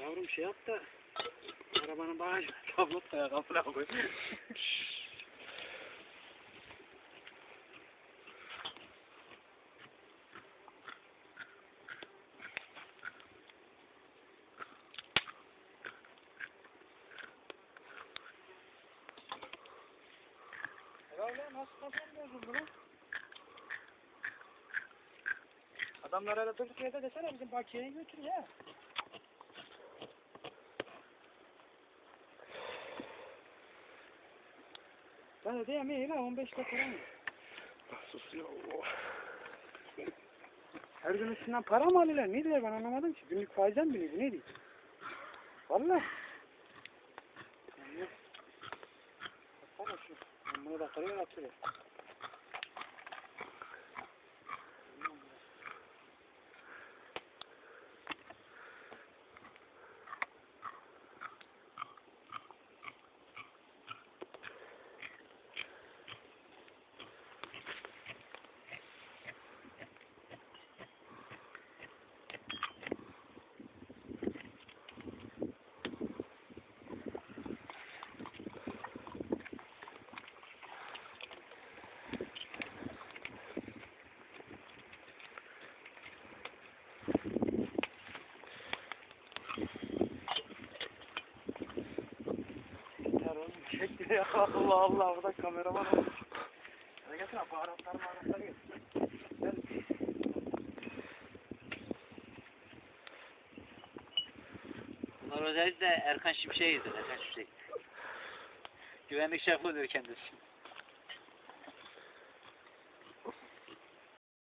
Yavrum şey yap da arabanın bagajına tablot da ya kapına koy. Herhalde nasıl kazanmıyorsun bunu? Adamlar öyle durduk yerde desene bizim bahçeye götür ya. Ben de yemeği la 15 dakika mı? Sus ya. Her gün üstünden para mı alıyorlar? Ne diyor ben anlamadım ki. Günlük faizden mi? Ne diyor? Valla. Baksana şu. Ben bunu da atıyor. Ya. Allah Allah. Burada kameraman olmuş. Hadi getir abi. Baharatlar baharatlar getir. Gel. Bunlar özellikle Erkan Şimşek'e izledi. Erkan Şimşek. Güvenlik şefi oluyor kendisi.